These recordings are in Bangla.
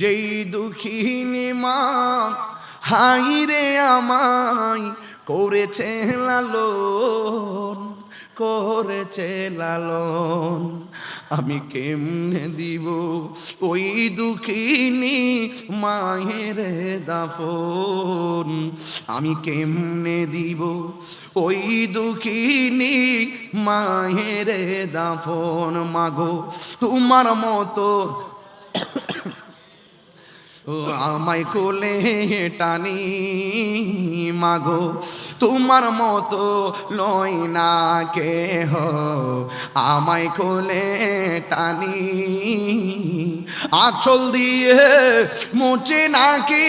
যেই দুঃখিনী মা হাই রে আমায় করেছে লালন করেছে লালন। আমি কেমনে দিব ওই দুঃখিনী মায়ের দাফন? আমি কেমনে দিব ওই দুঃখিনী মায়ের দাফন? মাগো, তোমার মতো আমায় কোলে টানি, মাগো, তোমার মতো লই না কে হো আমায় কোলে টানি, আচল দিয়ে মুচে নাকি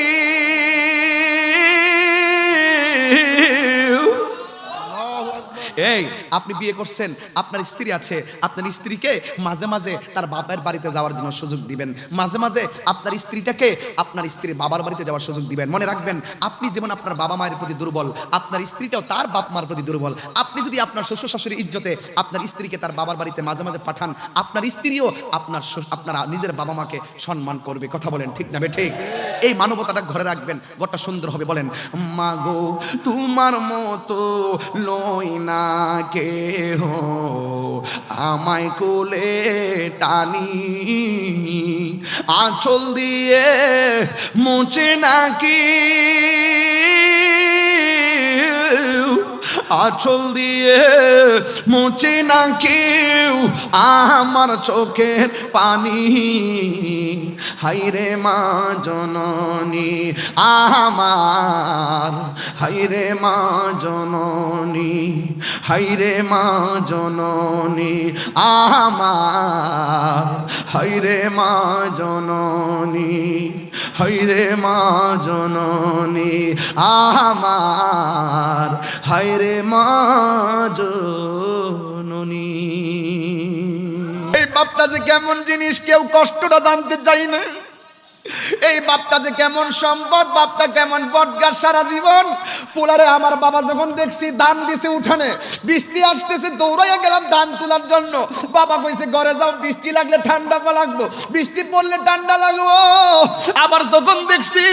এই, আপনি বিয়ে করছেন, আপনার স্ত্রী আছে, আপনার স্ত্রীকে মাঝে মাঝে তার বাপের বাড়িতে যাওয়ার জন্য সুযোগ দিবেন। মাঝে মাঝে আপনার স্ত্রীটাকে আপনার স্ত্রীর বাবার বাড়িতে যাওয়ার সুযোগ দিবেন। মনে রাখবেন, আপনি যেমন আপনার বাবা মায়ের প্রতি দুর্বল, আপনার স্ত্রীটাও তার বাপ মার প্রতি দুর্বল। আপনি যদি আপনার শ্বশুর শাশুড়ির ইজ্জতে আপনার স্ত্রীকে তার বাবার বাড়িতে মাঝে মাঝে পাঠান, আপনার স্ত্রীও আপনার আপনার নিজের বাবা মাকে সম্মান করবে। কথা বলেন ঠিক না ঠিক? এই মানবতাটা ঘরে রাখবেন ঘরটা সুন্দর হবে। বলেন মাগো তোমার মতো লয় না কে হো আমায় কোলে টানি। আঁচল দিয়ে মুছে নাকি। আঁচল দিয়ে মুচি না কেউ আমার চোখের পানি। হাইরে মা জননী, আমার। হাইরে মা জননী হাইরে মা জননী, আমার। হাইরে মা জননী হাইরে মা জননী, আমার। হাইরে মা জননী এই বাপটা যে কেমন জিনিস কেউ কষ্টটা জানতে চাই না। এই বাপটা যে কেমন সম্পদ, বাপটা কেমন বটগার সারা জীবন। পোলারে আমার বাবা যখন দেখছি দান দিছে উঠানে, বৃষ্টি আসতেছে, দৌড়াইয়া গেলাম দান তোলার জন্য। বাবা কইছে, ঘরে যাও, বৃষ্টি লাগলে ঠান্ডা লাগবো, বৃষ্টি পড়লে ঠান্ডা লাগবো। আবার যখন দেখছি,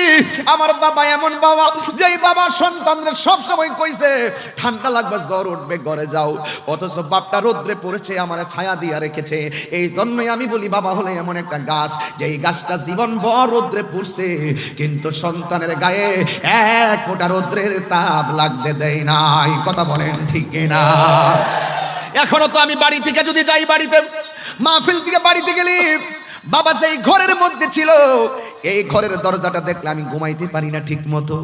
আমার বাবা এমন বাবা, যেই বাবা সন্তানদের সব সময় কইছে, ঠান্ডা লাগবে, জ্বর উঠবে, ঘরে যাও। অথচ বাপটা রোদ্রে পড়েছে, আমার ছায়া দিয়া রেখেছে। এই জন্যই আমি বলি, বাবা হলে এমন একটা গাছ, যেই গাছটা জীবন বড় রোদ্রে পড়ছে, কিন্তু সন্তানের গায়ে এক ফোটা রোদ্রের তাপ লাগতে দেয় নাই। কথা বলেন ঠিক না এখনও তো আমি বাড়ি থেকে যদি যাই বাড়িতে, মাহফিল থেকে বাড়িতে গেলি বাবা যেই ঘরের মধ্যে ছিল এই ঘরের দরজাটা দেখলে আমি ঘুমাইতে পারি না ঠিক মতো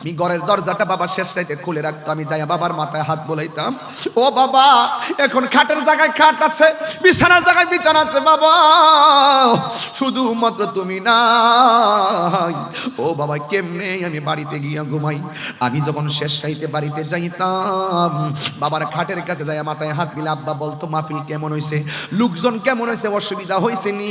আমি ঘরের দরজাটা বাবা শেষ রাইতে খুলে রাখতো, আমি যাই বাবার মাথায় হাত বলাইতাম। ও বাবা, এখন খাটের জায়গায় খাট আছে, বিছানার জায়গায় বিছানা আছে বাবা। শুধুমাত্র তুমি না ও বাবা, কেমনে আমি বাড়িতে গিয়া ঘুমাই? আমি যখন শেষ রাইতে বাড়িতে যাইতাম, বাবার খাটের কাছে যাই মাথায় হাত দিলে, আব্বা, বলতো মাহফিল কেমন হয়েছে লোকজন কেমন হয়েছে অসুবিধা হয়েছে নি?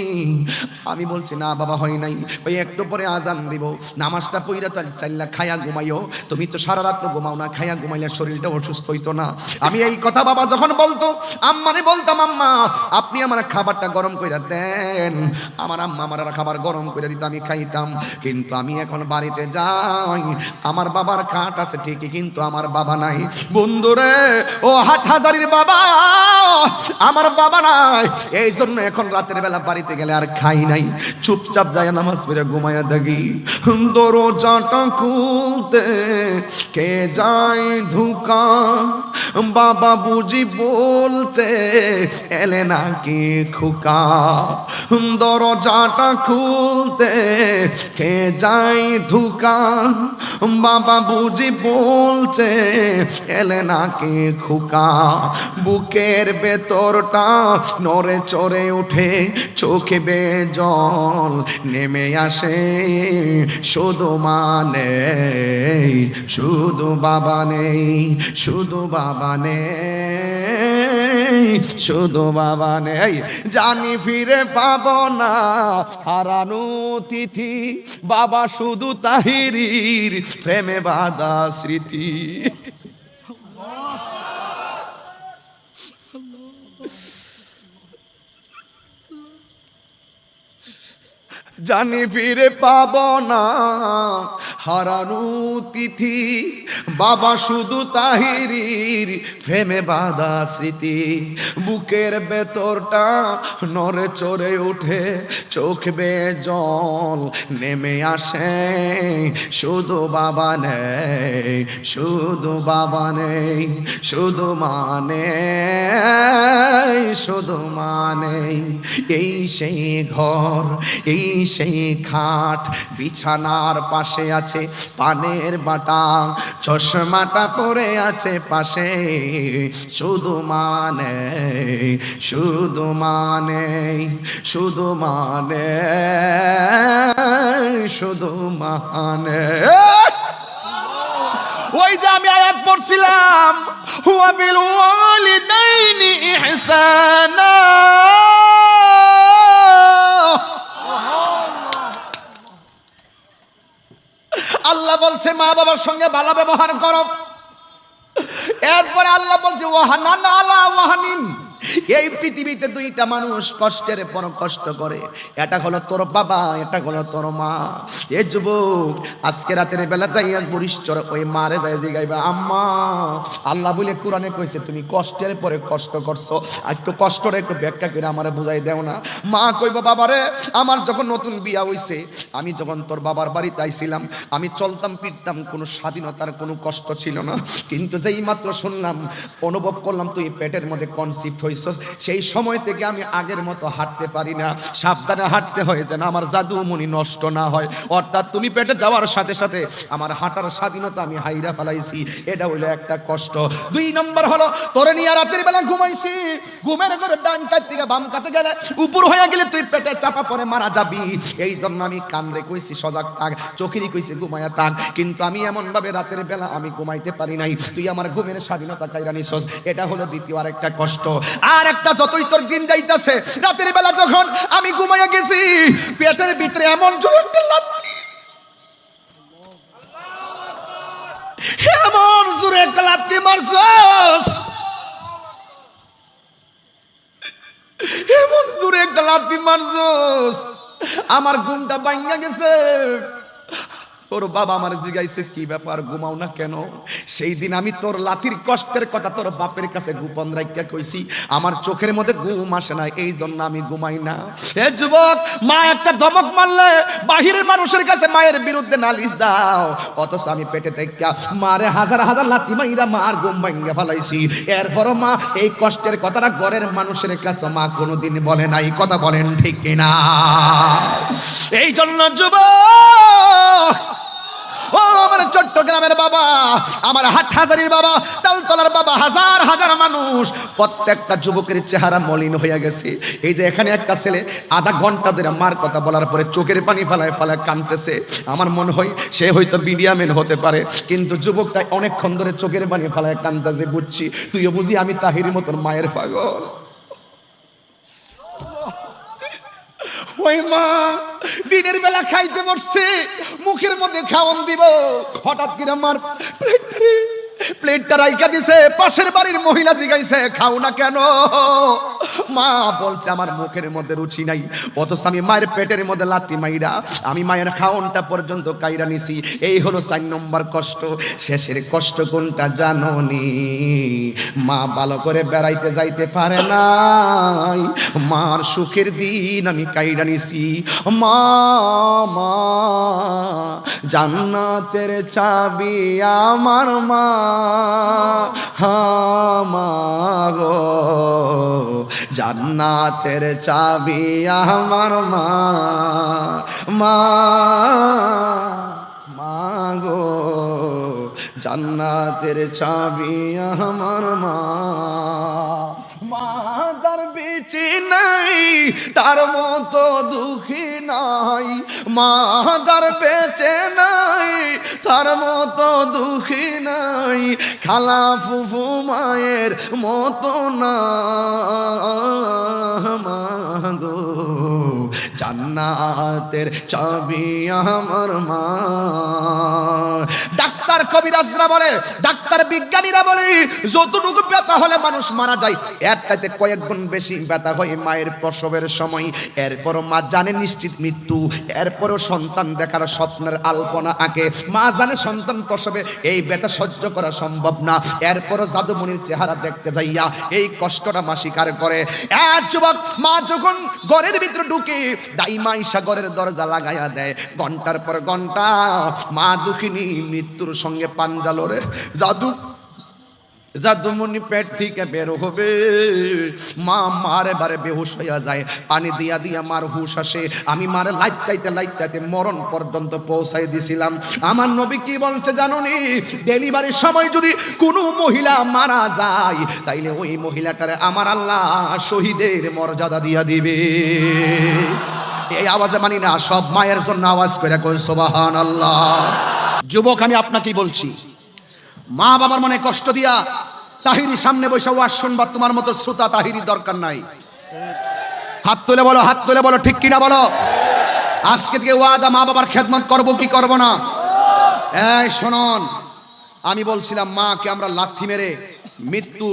আমি বলছি, না বাবা, হয় নাই। ওই একটু পরে আজান দিব, নামাজটা পইরা তো চাইলা খায়া ঘুমাইও। তুমি তো সারা রাত্র ঘুমাও না, খায়া ঘুমাইলে শরীরটা অসুস্থ হইতো না। আমি এই কথা বাবা যখন বলতো, আম্মারে বলতাম, আম্মা, আপনি আমার খাবারটা গরম কইরা দেন। আমার আম্মা আমার খাবার গরম করে দিত, আমি খাইতাম। কিন্তু আমি এখন বাড়িতে যাই, আমার বাবার খাট আছে ঠিকই, কিন্তু আমার বাবা নাই। বন্ধুরে, ও হাট হাজারির বাবা, আমার বাবা নাই। এই জন্য এখন রাতের বেলা বাড়িতে গেলে আর খাই নাই। চুপচাপ যায় নামাজ পড়ে ঘুমাইয়া দেখি দরজাটা খুলতে কে যায় ধুকা। বাবা বুঝি বলছে, এলে নাকি খুকা। দরজাটা খুলতে কে যায় ধুকা। বাবা বুঝি বলছে, এলে নাকি খুকা। বুকের ভেতরটা নড়ে চড়ে উঠে চোখে বে জল নেমে আসে শুধু মানে শুধু বাবা নেই, শুধু বাবা নেই, শুধু বাবা নেই। জানি ফিরে পাব না, হারানো তিথি, বাবা শুধু তাহিরির প্রেমে বাদা স্মৃতি। জানি ফিরে পাব না। হারানো তিথি, বাবা শুধু তাহিরির ফ্রেমে বাধা স্মৃতি। বুকের ভেতরটা নরে চড়ে উঠে, চোখ বে জল নেমে আসে। শুধু বাবা নেই, শুধু বাবা নেই, শুধু মানে শুধু মানে এই সেই ঘর, এই সেই খাট বিছানার পাশে আছে পানের বাটা, চশমাটা পরে আছে পাশে। শুধু মানে শুধু মানে শুধু মানে শুধু মানে ওই যে আমি আয়াত পড়ছিলাম, হুয়া বিল ওয়ালিদাইনি ইহসানা। আল্লাহ বলছে মা বাবার সঙ্গে ভালো ব্যবহার করো। এরপরে আল্লাহ বলছে ওহানান আলা ওয়াহানিন। এই পৃথিবীতে দুইটা মানুষ কষ্টের পর কষ্ট করে। এটা হলো তোর বাবা, এটা হলো তোর মা। এ যুবক, আজকে রাতের বেলা যাইয়া বরিষ্ঠর ওই মারে যাই জিগাইবা, আম্মা, আল্লাহ বলে কোরআনে কইছে, তুমি কষ্টের পরে কষ্ট করছ। একটু কষ্টটা একটু ব্যাখ্যা করে আমারে বুঝাই দেও না। মা কইব, বাবারে, আমার যখন নতুন বিয়া হইছে, আমি যখন তোর বাবার বাড়িতে আইছিলাম, আমি চলতাম ফিরতাম, কোনো স্বাধীনতার কোনো কষ্ট ছিল না। কিন্তু যেই মাত্র শুনলাম, অনুভব করলাম তুই পেটের মধ্যে কনসিপ্ট হইছস, সেই সময় থেকে আমি আগের মতো হাঁটতে পারি না। সাবধানে হাঁটতে হয় যেন আমার জাদু মনি নষ্ট না হয়। অর্থাৎ তুমি পেটে যাওয়ার সাথে সাথে আমার হাঁটার স্বাধীনতা আমি হাইরা ফেলাইছি। এটা হইল একটা কষ্ট। দুই নম্বর হলো, তোরে নিয়ে রাতের বেলা ঘুমাইছি। ঘুমের ঘরে ডান কাত থেকে বাম কাতে গেলে উপর হয়ে গেলে তুই পেটে চাপা পরে মারা যাবি। এই জন্য আমি কান্দে কইছি, সজাগ থাক, চোখেরই কইছি, ঘুমায়া থাক। কিন্তু আমি এমন ভাবে রাতের বেলা আমি ঘুমাইতে পারি নাই। তুই আমার ঘুমের স্বাধীনতা কাইরা নিছস। এটা হলো দ্বিতীয় আরেকটা কষ্ট। আর একটা যতই তোর দিন যাইতাছে, রাতের বেলা যখন আমি ঘুমাইয়া গেছি, পেটের ভিতরে এমন জোরে এমন জোরে একটা লাথি মারছস। এমন জোরে একটা লাথি মারছস। আমার ঘুমটা ভাঙ্গা গেছে। তোর বাবা আমার জিগাইছে, কি ব্যাপার, ঘুমাও না কেন? সেই দিন আমি তোর লাথির কষ্টের কথা তোর বাপের কাছে গোপন রাখিয়া কইছি। আমার চোখের মধ্যে ঘুম আসে না এই জন্য আমি ঘুমাই না। এ যুবক, মা একটা ধমক মারলে বাহিরের মানুষের কাছে মায়ের বিরুদ্ধে নালিশ দাও। অথচ আমি পেটে দেখা মারে হাজার হাজার লাথি মাইরা মার ঘুম ভাঙ্গা ফেলাইছি। এরপরও মা, এই কষ্টের কথাটা ঘরের মানুষের কাছে মা কোনোদিন বলে নাই, কথা বলেন ঠিক কিনা? এই জন্য যুবক আমার চট্টগ্রামের বাবা, আমার হাট হাজারির বাবা, তালতলার বাবা, হাজার হাজার মানুষ, প্রত্যেকটা যুবকের চেহারা মলিন হয়ে গেছে। এই যে এখানে একটা ছেলে আধা ঘণ্টা ধরে মার কথা বলার পরে চোখের পানি ফেলায় ফেলায় কাঁদতেছে। আমার মনে হয় সে হয়তো মিডিয়ামেন হতে পারে, কিন্তু যুবকটা অনেকক্ষণ ধরে চোখের পানি ফেলায় কাঁদতেছে, বুঝছি। তুইও বুঝি আমি তাহির মতন মায়ের পাগল। ওই মা দিনের বেলা খাইতে বসছে মুখের মধ্যে খাওয়ন দিব। হঠাৎ করে আমার প্লেটে প্লেটটা রাইকা দিছে, পাশের বাড়ির মহিলা জিগাইছে, খাও না কেন? মা বলছে, আমার মুখের মধ্যে রুচি নাই, অথচ আমি মায়ের পেটের মধ্যে লাতি মাইরা, আমি মায়ের খাওনটা পর্যন্ত কাইরা নিছি। এই হলো চার নম্বর কষ্ট, শেষের কষ্ট কোনটা জাননি? মা ভালো করে বেড়াইতে যাইতে পারে নাই। মার সুখের দিন আমি কাইরা নিছি। মা মা, জান্নাতের চাবি আমার মা হা মা গো জান্নাতের চাবি আমার মা মা মাগো জান্নাতের চাবি আমার মা। নাই, তার মতো দুঃখী নাই মা যার বেঁচে নাই, তার মতো দুঃখী নাই, খালা ফুফু মায়ের মতো না। মাগো, জান্নাতের চাবি আমার মা। ডাক্তার ডাক্তার কবিরাজরা বলে, ডাক্তার বিজ্ঞানীরা বলে, যতটুকু ব্যথা হলে মানুষ মারা যায়, এর চাইতে কয়েক গুণ বেশি ব্যথা হয় মায়ের প্রসবের সময়। এরপরও মা জানে নিশ্চিত মৃত্যু, এরপরও সন্তান দেখার স্বপ্নের আলপনা আঁকে। মা জানে সন্তান প্রসবে, এই ব্যথা সহ্য করা সম্ভব না। এরপরও জাদুমণির চেহারা দেখতে যাইয়া এই কষ্টটা মা স্বীকার করে। এক যুবক মা যখন ঘরের ভিতরে ঢুকে দাইমা ঈশা ঘরের দরজা লাগাইয়া দেয়। ঘণ্টার পর ঘণ্টা মা দুঃখিনী মৃত্যুর সঙ্গে পাঞ্জালরে, জাদু, জাদুমণি পেট থেকে বের হবে। মা মারে বারে বেহুশ হইয়া যায়, পানি দিয়া দিয়া মার হুশ আসে। আমি মারে লাইতাইতে লাইতাইতে মরণ পর্যন্ত পৌঁছাই দিছিলাম। আমার নবী কি বলছে জানুনি? ডেলিভারির সময় যদি কোনো মহিলা মারা যায়, তাইলে ওই মহিলাটারে আমার আল্লাহ শহীদের মর্যাদা দিয়া দিবে। এই আওয়াজে মানি না, সব মায়ের জন্য আওয়াজ করে কই সোবাহান আল্লাহ যুবক, আমি আপনাকেই বলছি। মা বাবার মনে কষ্ট দিয়া তাহিরি সামনে বসে ওয়াজ শুনবা, তোমার মতো শ্রোতা তাহিরি দরকার নাই। হাত তুলে বলো, হাত তুলে বলো, ঠিক কিনা বলো? আজকে থেকে ওয়াদা মা বাবার খেদমত করব কি করব না? এই শোনন, আমি বলছিলাম, মাকে আমরা লাথি মেরে মৃত্যু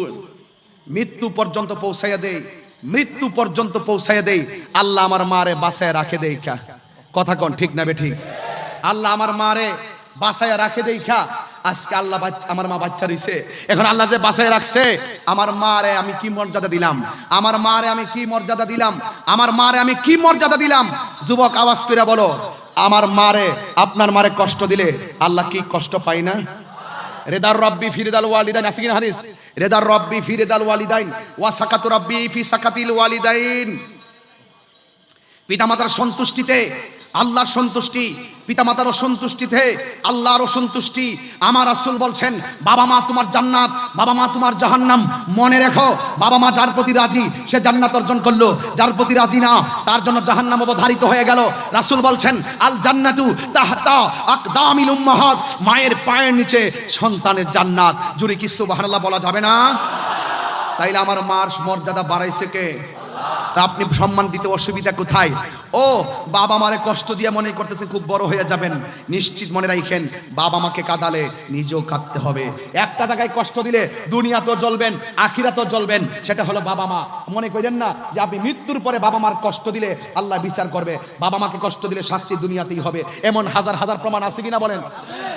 মৃত্যু পর্যন্ত পৌঁছাইয়া দেই, মৃত্যু পর্যন্ত পৌঁছাইয়া দেই। আল্লাহ আমার মারে বাসায় রাখে দেই কথা কোন, ঠিক না বে ঠিক? আল্লাহ আমার মারে বাসায় রাখে দেখা। আজকে আল্লাহ আমার মা বাচ্চা রইছে। এখন আল্লাহ যে বাসায় রাখছে, আমার মারে আমি কি মর্যাদা দিলাম? আমার মারে আমি কি মর্যাদা দিলাম? আমার মারে আমি কি মর্যাদা দিলাম? যুবক, আওয়াজ করে বলো, আমার মারে আপনার মারে কষ্ট দিলে আল্লাহ কি কষ্ট পাই না? রেদার রব্বি ফিরিদাল ওয়ালিদাইন, আছে কিনা হাদিস? রেদার রব্বি ফিরিদাল ওয়ালিদাইন, ওয়া সাকাতু রব্বি ফি সাকাতিল ওয়ালিদাইন। পিতামাতার সন্তুষ্টিতে, আল্লাহর সন্তুষ্টি, পিতামাতার সন্তুষ্টিতে আল্লাহর সন্তুষ্টি আমার রাসূল বলছেন, বাবা মা তোমার জান্নাত, বাবা মা তোমার জাহান্নাম। মনে রেখো, বাবা মা যার প্রতি রাজি, সে জান্নাত অর্জন করল। যার প্রতি রাজি না, তার জন্য জাহান্নাম অবধারিত হয়ে গেল। রাসুল বলছেন, আল জান্নাতু তাহতা আকদামিল উম্মাহাত। মায়ের পায়ের নিচে সন্তানের জান্নাত। জুরি কি সুবহানাল্লাহ বলা যাবে না? তাইলে আমার মার মর্যাদা বাড়াইছে কে? তা আপনি সম্মান দিতে অসুবিধা কোথায়? ও, বাবা মারে কষ্ট দিয়ে মনে করতেছে খুব বড় হয়ে যাবেন। নিশ্চিত মনে রাখেন বাবা মাকে কাঁদালে নিজেও কাঁদতে হবে। একটা জায়গায় কষ্ট দিলে দুনিয়া তো জ্বলবেন, আখিরা তো জ্বলবেন, সেটা হলো বাবা মা। মনে করেন না যে আপনি মৃত্যুর পরে বাবা মার কষ্ট দিলে আল্লাহ বিচার করবে। বাবা মাকে কষ্ট দিলে শাস্তি দুনিয়াতেই হবে। এমন হাজার হাজার প্রমাণ আছে কিনা বলেন?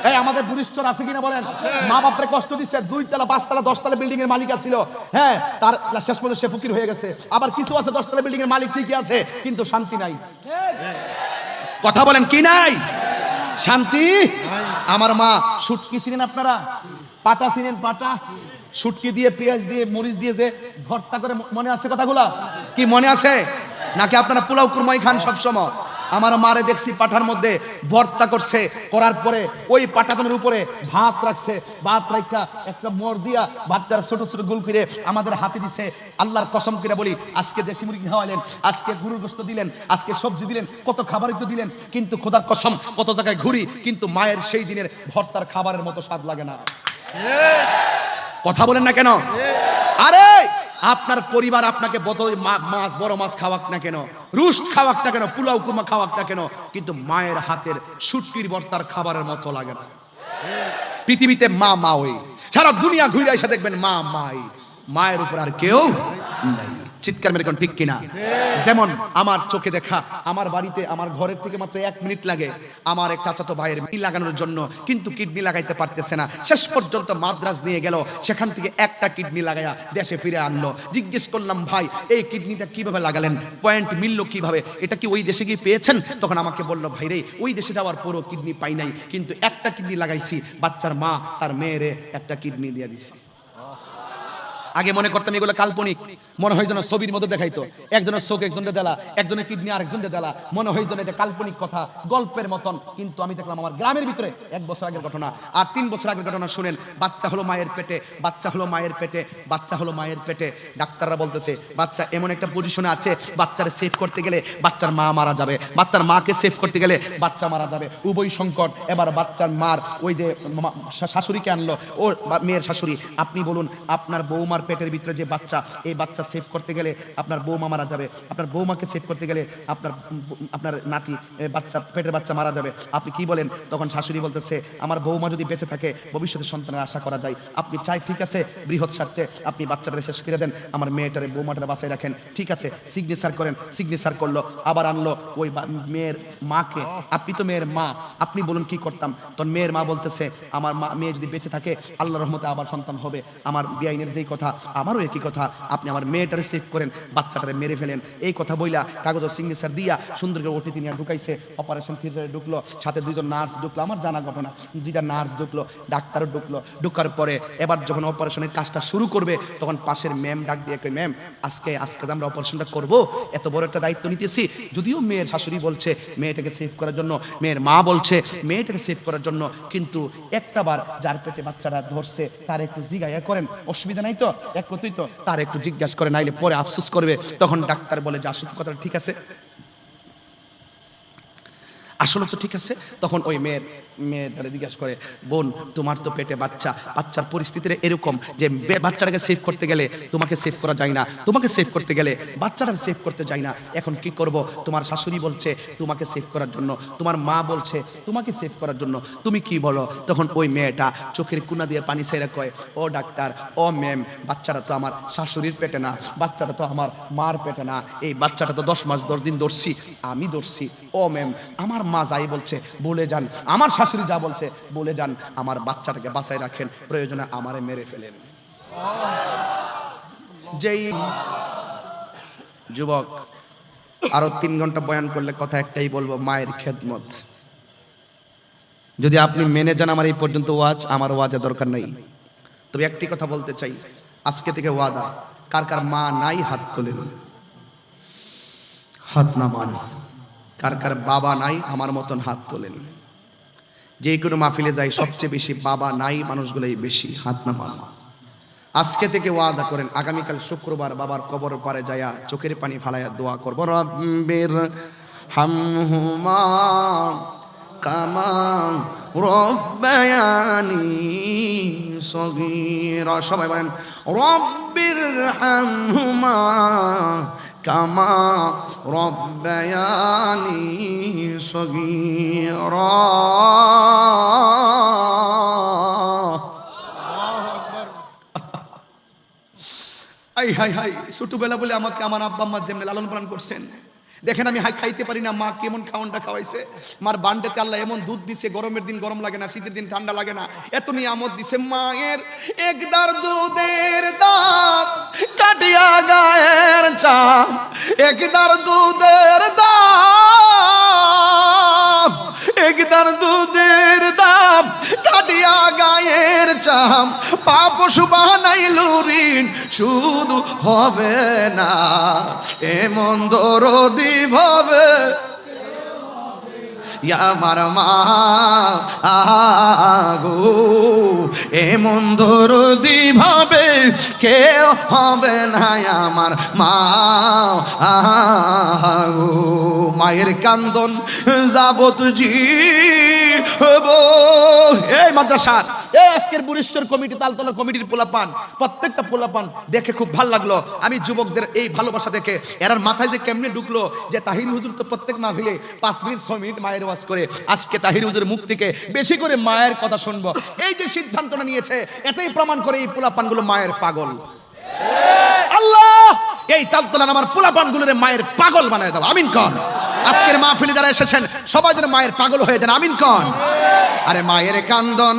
এই আমাদের বুরিশ্বর আছে কিনা বলেন? মা বাপরে কষ্ট দিচ্ছে দুই তলা পাঁচতলা, দশতলা বিল্ডিং এর মালিক ছিল হ্যাঁ তার শেষ পর্যন্ত সে ফকির হয়ে গেছে। আবার কিছু আছে দশতলা বিল্ডিং এর মালিক ঠিকই আছে কিন্তু শান্তি নাই। কথা বলেন কি নাই? শান্তি? আমার মা সুটকি ছিলেন আপনারা? পাটা চিনেন পাটা? সুটকি দিয়ে পেঁয়াজ দিয়ে মরিচ দিয়ে যে ভর্তা করে মনে আছে কথাগুলা? কি মনে আছে? নাকি আপনারা পোলাও কুরমাই খান সবসময়? আমার মারে দেখছি পাঠার মধ্যে ভর্তা করছে করার পরে ওই পাটাতনের উপরে ভাত রাখছে। ভাত রাখা একটা মর দিয়া ভাতটার ছোট ছোট গোল করে আমাদের হাতে দিছে। আল্লাহর কসম করে বলি আজকে যে মুরগি খাওয়ালেন আজকে গরুর গোস্ত দিলেন আজকে সবজি দিলেন কত খাবারই তো দিলেন কিন্তু খোদার কসম কত জায়গায় ঘুরি কিন্তু মায়ের সেই দিনের ভর্তার খাবারের মতো স্বাদ লাগে না। কথা বলেন না কেন? আরে! আপনার পরিবার আপনাকে বত মাছ, বড় মাছ খাওয়াক না কেন? রুস্ট খাওয়াক না কেন? পোলাও কুমা খাওয়াক না কেন? কিন্তু মায়ের হাতের সুটকির বর্তার খাবারের মতো লাগে না। পৃথিবীতে মা মা ওই। সারা দুনিয়া ঘুরে এসে দেখবেন মা, মাই। মায়ের উপর আর কেউ নাই। চিৎকার মেরে কোন ঠিক কিনা? যেমন আমার চোখে দেখা, আমার বাড়িতে, আমার ঘরের থেকে মাত্র এক মিনিট লাগে আমার এক চাচাতো ভাইয়ের কিডনি লাগানোর জন্য, কিন্তু কিডনি লাগাইতে পারতেছে না। শেষ পর্যন্ত মাদ্রাজ নিয়ে গেল, সেখান থেকে একটা কিডনি লাগাইয়া দেশে ফিরে আনলো। জিজ্ঞেস করলাম, ভাই, এই কিডনিটা কীভাবে লাগালেন? পয়েন্ট মিললো কীভাবে? এটা কি ওই দেশে গিয়ে পেয়েছেন? তখন আমাকে বলল, ভাই রে, ওই দেশে যাওয়ার পরও কিডনি পাই নাই, কিন্তু একটা কিডনি লাগাইছি, বাচ্চার মা তার মেয়েরে একটা কিডনি দিয়ে দিছি। আগে মনে করতাম এগুলো কাল্পনিক মনে হয় যেন ছবির মধ্যে দেখাইতো। একজনের চোখ একজনের দেলা, একজনের কিডনি আরেকজনের দেলা। মনে হয় যেন এটা কাল্পনিক কথা, গল্পের মতন। কিন্তু আমি দেখলাম আমার গ্রামের ভিতরে এক বছর আগের ঘটনা। আর তিন বছর আগের ঘটনা শুনেন, বাচ্চা হলো মায়ের পেটে, বাচ্চা হলো মায়ের পেটে, বাচ্চা হলো মায়ের পেটে। ডাক্তাররা বলতেছে, বাচ্চা এমন একটা পজিশনে আছে, বাচ্চারে সেভ করতে গেলে বাচ্চার মা মারা যাবে। বাচ্চার মাকে সেভ করতে গেলে বাচ্চা মারা যাবে। উভয় সংকট, এবার বাচ্চার মার, ওই যে শাশুড়িকে আনলো। ও মেয়ের শাশুড়ি, আপনি বলুন, আপনার বৌমার পেটের ভিতরে যে বাচ্চা, এই বাচ্চা সেভ করতে গেলে আপনার বৌমা মারা যাবে। আপনার বৌমাকে সেভ করতে গেলে আপনার আপনার নাতি বাচ্চা, পেটের বাচ্চা মারা যাবে। আপনি কি বলেন? তখন শাশুড়ি বলতেছে, আমার বৌমা যদি বেঁচে থাকে, ভবিষ্যতে সন্তানের আশা করা যায়। আপনি চাই ঠিক আছে, বৃহৎ স্বার্থে আপনি বাচ্চাটা শেষ করে দেন। আমার মেয়েটারে, বৌমাটারে বাঁচাই রাখেন। ঠিক আছে সিগনেচার করেন সিগনেচার করল, আবার আনলো ওই মেয়ের মাকে। আপনি তো মেয়ের মা, আপনি বলুন কি করতাম? তোর মেয়ের মা বলতেছে, আমার মা, মেয়ে যদি বেঁচে থাকে আল্লাহ রহমতে আবার সন্তান হবে। আমার বিআইনের যেই কথা, আমারও একই কথা। আপনি আমার মেয়েটারে সেভ করেন, বাচ্চাটারে মেরে ফেলেন। এই কথা বইলা কাগজ সিগনেচার দিয়া সুন্দর করে ওটি নিয়ে ঢুকাইছে। অপারেশন থিয়েটারে ঢুকলো, সাথে দুইজন নার্স ঢুকলো। আমার জানা ঘটনা, দুইটা নার্স ঢুকলো, ডাক্তারও ঢুকলো। ঢুকার পরে এবার যখন অপারেশনের কাজটা শুরু করবে, তখন পাশের ম্যাম ডাক দিয়ে কই ম্যাম আজকে আজকে আমরা অপারেশনটা করব, এত বড় একটা দায়িত্ব নিতেছি। যদিও মেয়ের শাশুড়ি বলছে, মেয়েটাকে সেভ করার জন্য, মেয়ের মা বলছে, মেয়েটাকে সেভ করার জন্য, কিন্তু একটা বার যার পেটে বাচ্চাটা ধরছে, তার একটু জিজ্ঞাসা করেন। অসুবিধা নাই তো? এক কথাই তো, তার একটু জিজ্ঞাসা করে নাইলে পরে আফসোস করবে, তখন ডাক্তার বলে যে, আসল কথাটা ঠিক আছে। আসল তো ঠিক আছে, তখন ওই মেয়ের মেয়েটারে জিজ্ঞাসা করে, বোন, তোমার তো পেটে বাচ্চা। বাচ্চার পরিস্থিতিটা এরকম যে বাচ্চাটাকে সেভ করতে গেলে তোমাকে সেভ করা যায় না। তোমাকে সেভ করতে গেলে বাচ্চাটাকে সেভ করতে যায় না। এখন কি করব? তোমার শাশুড়ি বলছে, তোমাকে সেভ করার জন্য। তোমার মা বলছে, তোমাকে সেভ করার জন্য। তুমি কি বলো? তখন ওই মেয়েটা চোখের কুনা দিয়ে পানি ছেড়ে কয়, ও ডাক্তার, ও ম্যাম বাচ্চাটা তো আমার শাশুড়ির পেটে না। বাচ্চাটা তো আমার মার পেটে না। এই বাচ্চাটা তো দশ মাস দশ দিন ধরছি, আমি ধরছি। ও ম্যাম আমার মা যাই বলছে, বলে যান। আমার শাশুড়ি যা বলছে, বলে যান, আমার বাচ্চাটাকে বাঁচাই রাখেন, প্রয়োজনে আমারে মেরে ফেলেন। যেই যুবক আরও তিন ঘণ্টা বয়ান করলে কথা একটাই বলব, মায়ের খেদমত। যদি আপনি মেনে যান আমার এই পর্যন্ত ওয়াজ, আমার ওয়াজের দরকার নেই। তবে একটি কথা বলতে চাই, আজকে থেকে ওয়াদা, কার কার মা নাই হাত তোলেন? হাত না মান। কার কার বাবা নাই আমার মতন হাত তোলেন? যে কোনো মাহফিলে যাই, সবচেয়ে বেশি বাবা নাই মানুষগুলোই বেশি হাত না মান আজকে থেকে ওয়াদা করেন, আগামীকাল শুক্রবার বাবার কবর পারে যায়া চোখের পানি ফালাইয়া দোয়া করব। রব্বের হামহুমা কামা রব্বায়ানি সগীরা। সবাই বলেন, রব্বির হামহুমা কামা ربياني صغيرا আই হাই হাই, ছোটবেলা বলে আমাকে আমার আব্বা আম্মা যেমনি লালন পালন করছেন। দেখেন আমি হাই খাইতে পারি না, মা কেমন খাওয়ানটা খাওয়াইছে। মার বান্ডেতে আল্লাহ এমন দুধ দিছে, গরমের দিন গরম লাগে না, শীতের দিন ঠান্ডা লাগে না। এত নিয়ামত দিছে মায়ের। একদার দুধের দাম কাটিয়া গায়ের চাম। একদার দুধের দাম একদার দুধের কাটিয়া গায়ের চাম, পাপ সুবানাই লুরিন শুধু হবে না। এমন দরদি ভাবে আমার মা আগো। এমন দরদি ভাবে, কেউ হবে না আমার মা আগো। মায়ের কান্দন যাবত জি এই মাদ্রাসা এই আজকের বুরিশ্বর কমিটি, তালতলা কমিটির পোলাপান, প্রত্যেকটা পোলাপান দেখে খুব ভালো লাগল। আমি যুবকদের এই ভালোবাসা দেখে, এরার মাথায় যে কেমনে ঢুকলো যে তাহির হুজুর তো প্রত্যেক মাহফিলে পাঁচ মিনিট, ছয় মিনিট মায়ের ওয়াজ করে। আজকে তাহির হুজুর মুখ থেকে বেশি করে মায়ের কথা শুনব। এই যে সিদ্ধান্তটা নিয়েছে, এটাই প্রমাণ করে এই পোলাপানগুলো মায়ের পাগল। আল্লাহ, এই তালতলার আমার পোলাপান গুলোরে মায়ের পাগল বানায় দাও, আমিন কন। আজকের মাহফিলে যারা এসেছেন, সবাই যেন মায়ের পাগল হয়ে যান, আমিন কন। আরে মায়ের কান্দন।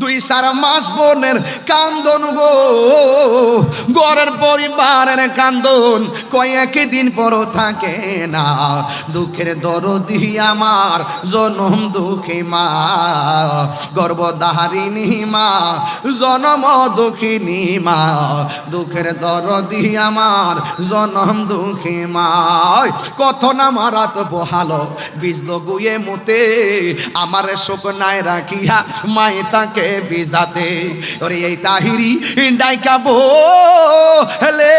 দুই সারা মাস বোনের কান্দন গো। গড়ের পরিবারের কান্দন কয়েক দিন পর থাকে না। দুঃখের দরদি আমার, জনম দুঃখী মা, গর্ভধারিণী মা, জনম দুঃখিনী মা। দুঃখের দরদি আমার, জনম দুঃখী মা। কত না মারা তো বহালো বিজল গুয়ে মতে, আমার শোক নাই রাখিয়া মাই তাকে বিজাতে ওরে এই তাহিরি ডাইকা বো হেলে।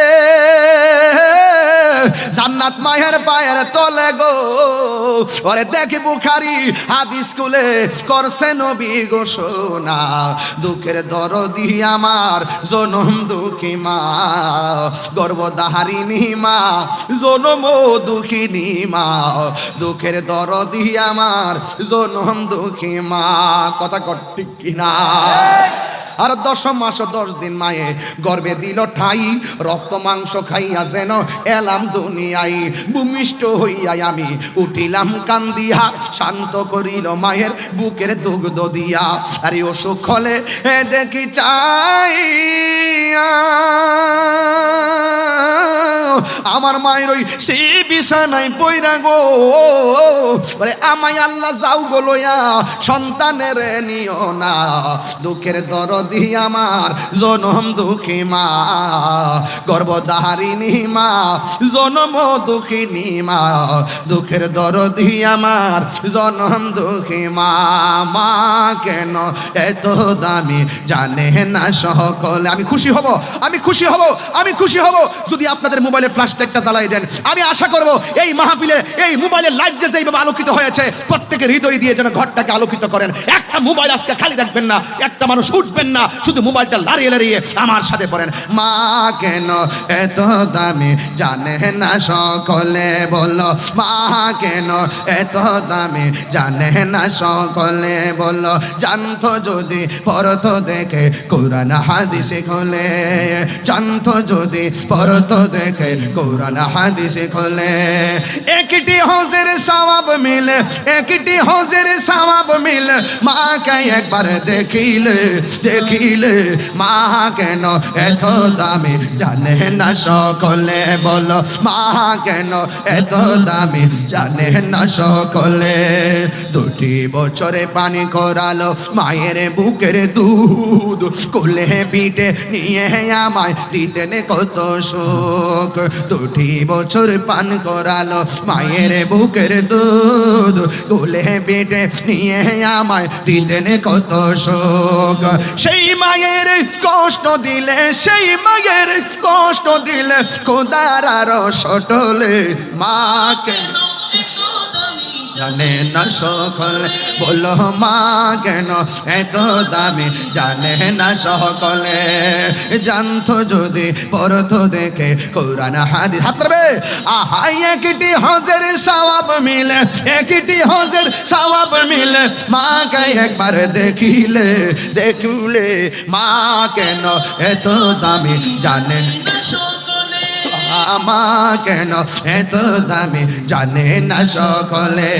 জান্নাত মায়ের পায়ের তলে গো। ওরে দেখি বুখারি হাদিস স্কুলে করছে নবী ঘোষণা। দুঃখের দরদি আমার, জনম দুঃখী মা। গর্বদাহারিণী মা, জনম দুঃখিনী মা। দুঃখের দরদি আমার, জনম দুঃখী মা। কথা কটিক কিনা? আর দশম মাস দশ দিন মায়ে গর্বে দিল ঠাই, রক্ত মাংস খাইয়া যেন এলাম দুনিয়াই ভূমিষ্ট হইয়াই আমি উঠিলাম কান্দিয়া, শান্ত করিল মায়ের বুকের দুগ্ধ দিয়া। আরে অসুখ হলে দেখি চাই। আমার মায়ের ওই সে বিছানায় পইরা গো। বলে, আমায় আল্লাহ যাও গো লইয়া, সন্তানের নিও না। দুঃখের দরদি আমার, জনম দুঃখী মা। গর্ভধারিণী মা, জনম দুঃখিনী মা। দুঃখের দরদি আমার, জনম দুঃখী মা। মা কেন এত দামি? জানে না সকলে। আমি খুশি হব, আমি খুশি হব, আমি খুশি হব। যদি আপনাদের মোবাইলে ফ্ল্যাশ লাইটটা জ্বালাই দেন। আমি আশা করব এই মাহফিলে, এই মোবাইলের লাইট যে যেইভাবে আলোকিত হয়েছে, প্রত্যেকের হৃদয় দিয়ে যেন ঘরটাকে আলোকিত করেন। একটা মোবাইল আজকে খালি রাখবেন না, একটা মানুষ উঠবেন না, শুধু মোবাইলটা লাড়িয়ে লাড়িয়ে আমার সাথে পড়েন। মা, কেন এত দামি? জানে না সকলে বলো মা, কেন এত দামি? জানে না সকলে বলো জানতো যদি পরত দেখে, কোরআন হাদিসে খোলে। জানতো যদি পরত দেখে কোরআন হাদিসে খোলে। একটি হজের সওয়াব মিলে, একটি হজের সওয়াব মিলে। মাকে একবার দেখিলে দেখিলে, মা কেন এত দামি জানে না সকলে? বলো, মা কেন এত দামি জানে না সকলে? দুটি বছরে পানি করালো মায়ের বুকের দুধ। কোলে পিঠে নিয়ে আমায় দিতেন কত সুখ দুটি বছর পান করালো। মায়ের বুকের দুধ গোলে বেটে নিয়ে আমায় দিতেন কত শোক। সেই মায়ের কষ্ট দিলে, সেই মায়ের কষ্ট দিলে খোদার আর সটলে মাকে জানে না সকলে, বলো মা কেন এত দামি? জানে না সকলে, জানতো যদি, পরত দেখে কোরআন হাদি হাত পারবে আহাই একটি হজের সওয়াব মিলে, একটি হজের সওয়াব মিলে, মাকে একবার দেখিলে দেখিলে মা কেন এত দামি? জানে আমা কেন এত দামি? জানে না সকলে।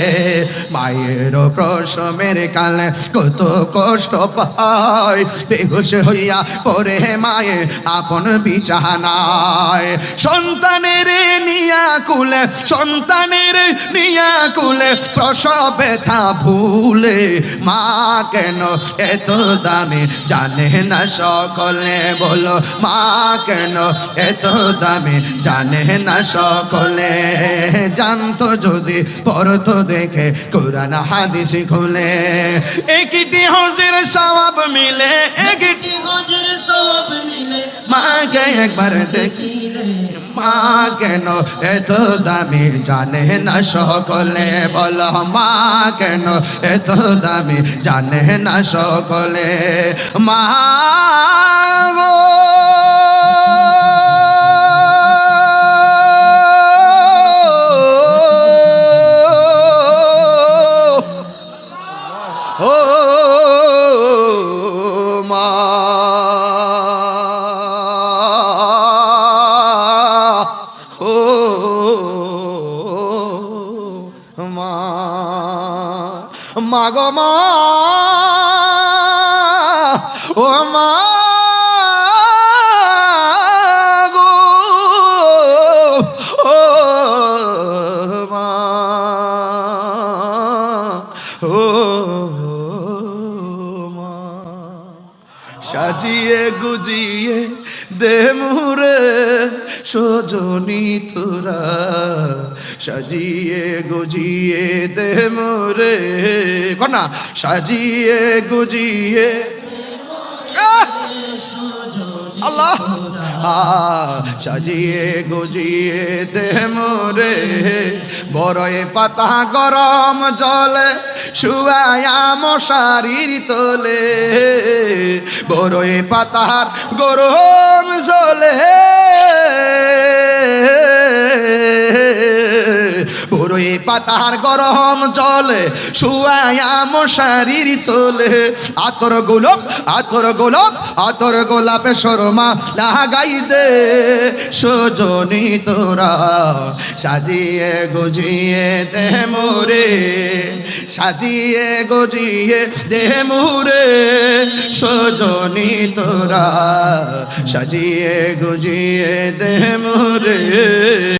মায়ের প্রসমের কালে কত কষ্ট পায়। বেহুশ হইয়া পরে মায়ে আপন বিছানায়। সন্তানের নিয়া কুলে, সন্তানের নিয়া কুলে প্রসব ব্যথা ভুলে। মা কেন এত দামি? জানে না সকলে বলো, মা কেন এত দামি? জানে না সকলে। জানতো যদি, পরত দেখে কোরআন হাদিস খুলে। একটি হজের সওয়াব মিলে, একটি হজের সব মিলে। মাকে একবার দেখি মা কেন এত দামি? জানে না সকলে, বল মা কেন এত দামি? জানে না সকলে। মা মা গো মা ও মা গো। ও মা। ও মা। সাজিয়ে গুজিয়ে দে মুরে, সজনি তোরা। সাজিয়ে সাজিয়ে গুজিয়ে। আল্লাহ। সাজিয়ে গুজিয়ে দে মোরে। বড়ই পাতা গরম জলে, শুয়ায়া মশারির তোলে। বড়ই পাতার গরম জলে। বড়ই পাতার গরম জলে, শুয়ায়া মশারির তোলে। আতর গোলপ আতর গোলপ আতর গোলাপে শর্মা লাগাই দে। সজনি তোরা সাজিয়ে গুজিয়ে দে মোরে, সাজিয়ে গুজিয়ে দে মোরে। সজনি তোরা সাজিয়ে গুজিয়ে দে মোরে।